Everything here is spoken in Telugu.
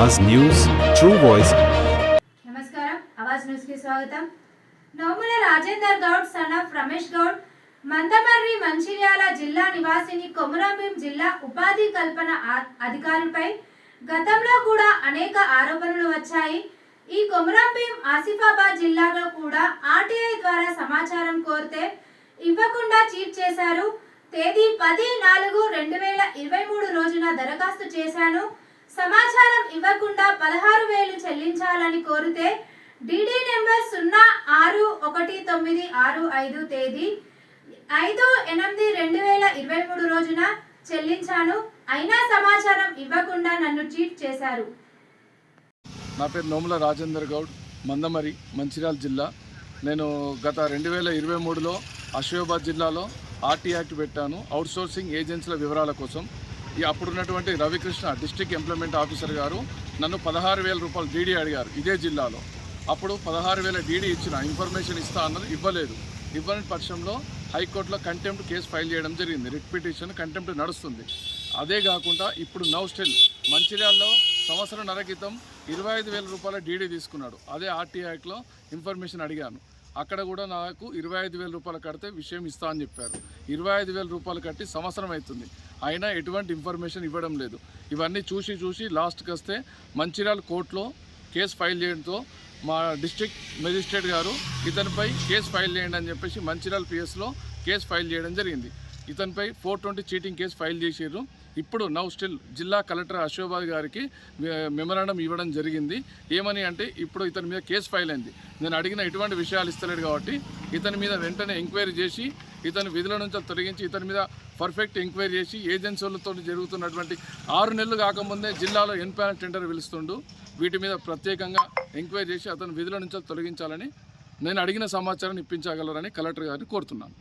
అవాజ్ న్యూస్ ట్రూ వాయిస్ నమస్కారం ఆవాజ్ న్యూస్కి స్వాగతం. నోముల రాజేందర్ గౌడ్ సన్ రమేష్ గౌడ్ మందమర్రి మంచిర్యాల జిల్లా నివాసిని కొమురాభీం జిల్లా ఉపాధి కల్పన అధికారులపై గతంలో కూడా అనేక ఆరోపణలు వచ్చాయి. ఈ కొమురాభీం ఆసిఫాబాద్ జిల్లాలో కూడా ఆర్టీఐ ద్వారా సమాచారం కోరితే ఇవ్వకుండా చీట్ చేశారు. తేదీ పది నాలుగు రెండు వేల ఇరవై మూడు రోజున దరఖాస్తు చేశాను. సమాచారం ఇవ్వకుండా పదహారు వేలు చెల్లించాలని కోరితే డిడి నెంబర్ సున్నా ఆరు ఒకటి తొమ్మిది ఆరు ఐదు తేదీ ఐదు ఎనిమిది రెండు వేల ఇరవై మూడు రోజున చెల్లించాను. అయినా సమాచారం ఇవ్వకుండా నన్ను చీట్ చేశారు. నా పేరు నోముల రాజేందర్ గౌడ్ మందమరి మంచిర్యాల జిల్లా. నేను గత రెండు వేల ఇరవై మూడులో అషోబాద్ జిల్లాలో ఆర్టీ యాక్ట్ పెట్టాను. అవుట్సోర్సింగ్ ఏజెన్సీల వివరాల కోసం. ఈ అప్పుడున్నటువంటి రవికృష్ణ డిస్ట్రిక్ట్ ఎంప్లాయ్మెంట్ ఆఫీసర్ గారు నన్ను పదహారు వేల రూపాయలు డీడీ అడిగారు ఇదే జిల్లాలో. అప్పుడు పదహారు వేల డీడీ ఇచ్చిన ఇన్ఫర్మేషన్ ఇస్తా అన్నది ఇవ్వలేదు. ఇవ్వని పక్షంలో హైకోర్టులో కంటెంప్ట్ కేసు ఫైల్ చేయడం జరిగింది. రిట్ పిటిషన్ కంటెంప్ట్ నడుస్తుంది. అదే కాకుండా ఇప్పుడు నౌ స్టిల్ మంచిర్యాలలో సంవత్సరం క్రితం ఇరవై ఐదు వేల రూపాయల డీడీ తీసుకున్నాడు. అదే ఆర్టీ యాక్ట్లో ఇన్ఫర్మేషన్ అడిగాను. అక్కడ కూడా నాకు ఇరవై ఐదు వేల రూపాయలు కడితే విషయం ఇస్తా అని చెప్పారు. ఇరవై ఐదు వేల రూపాయలు కట్టి సంవత్సరం అవుతుంది. అయినా ఎటువంటి ఇన్ఫర్మేషన్ ఇవ్వడం లేదు. ఇవన్నీ చూసి చూసి లాస్ట్కి వస్తే మంచిర్యాల కోర్టులో కేసు ఫైల్ చేయడంతో మా డిస్ట్రిక్ట్ మెజిస్ట్రేట్ గారు ఇతనిపై కేసు ఫైల్ చేయండి అని చెప్పేసి మంచిర్యాల పిఎస్లో కేసు ఫైల్ చేయడం జరిగింది. ఇతనిపై four twenty cheating case file చేసారు ఇప్పుడు నౌ స్టిల్ జిల్లా కలెక్టర్ అశోబాద్ గారికి మెమరాండం ఇవ్వడం జరిగింది. ఏమని అంటే ఇప్పుడు ఇతని మీద కేసు ఫైల్ అయింది. నేను అడిగిన ఎటువంటి విషయాలు ఇస్తలేడు కాబట్టి ఇతని మీద వెంటనే ఎంక్వైరీ చేసి ఇతని విధుల నుంచి తొలగించి ఇతని మీద పర్ఫెక్ట్ ఎంక్వైరీ చేసి ఏజెన్సీలతో జరుగుతున్నటువంటి ఆరు నెలలు కాకముందే జిల్లాలో ఎన్పానల్ టెండర్ పిలుస్తుండు. వీటి మీద ప్రత్యేకంగా ఎంక్వైరీ చేసి అతను విధుల నుంచి తొలగించాలని నేను అడిగిన సమాచారాన్ని ఇప్పించగలరని కలెక్టర్ గారిని కోరుతున్నాను.